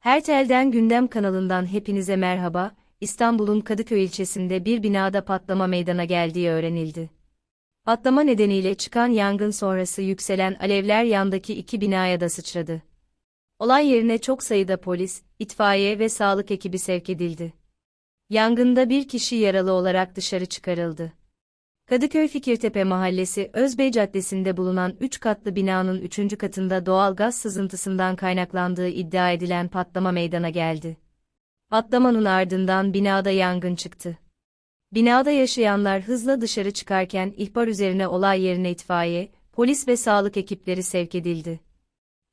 Her telden gündem kanalından hepinize merhaba. İstanbul'un Kadıköy ilçesinde bir binada patlama meydana geldiği öğrenildi. Patlama nedeniyle çıkan yangın sonrası yükselen alevler yandaki iki binaya da sıçradı. Olay yerine çok sayıda polis, itfaiye ve sağlık ekibi sevk edildi. Yangında bir kişi yaralı olarak dışarı çıkarıldı. Kadıköy Fikirtepe Mahallesi Özbey Caddesi'nde bulunan 3 katlı binanın 3. katında doğal gaz sızıntısından kaynaklandığı iddia edilen patlama meydana geldi. Patlamanın ardından binada yangın çıktı. Binada yaşayanlar hızla dışarı çıkarken ihbar üzerine olay yerine itfaiye, polis ve sağlık ekipleri sevk edildi.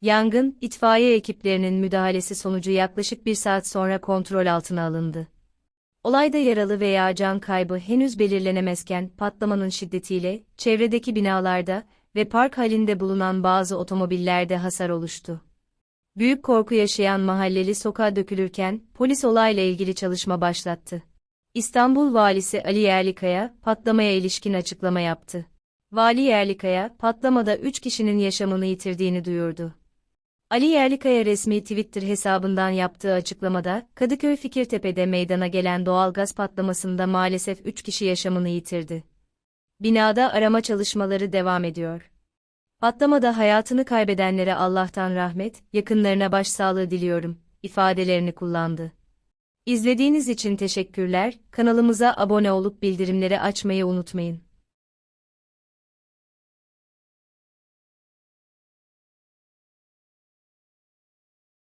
Yangın, itfaiye ekiplerinin müdahalesi sonucu yaklaşık bir saat sonra kontrol altına alındı. Olayda yaralı veya can kaybı henüz belirlenemezken patlamanın şiddetiyle çevredeki binalarda ve park halinde bulunan bazı otomobillerde hasar oluştu. Büyük korku yaşayan mahalleli sokağa dökülürken polis olayla ilgili çalışma başlattı. İstanbul Valisi Ali Yerlikaya patlamaya ilişkin açıklama yaptı. Vali Yerlikaya patlamada 3 kişinin yaşamını yitirdiğini duyurdu. Ali Yerlikaya resmi Twitter hesabından yaptığı açıklamada, Kadıköy Fikirtepe'de meydana gelen doğal gaz patlamasında maalesef 3 kişi yaşamını yitirdi. Binada arama çalışmaları devam ediyor. Patlamada hayatını kaybedenlere Allah'tan rahmet, yakınlarına başsağlığı diliyorum, ifadelerini kullandı. İzlediğiniz için teşekkürler, kanalımıza abone olup bildirimleri açmayı unutmayın.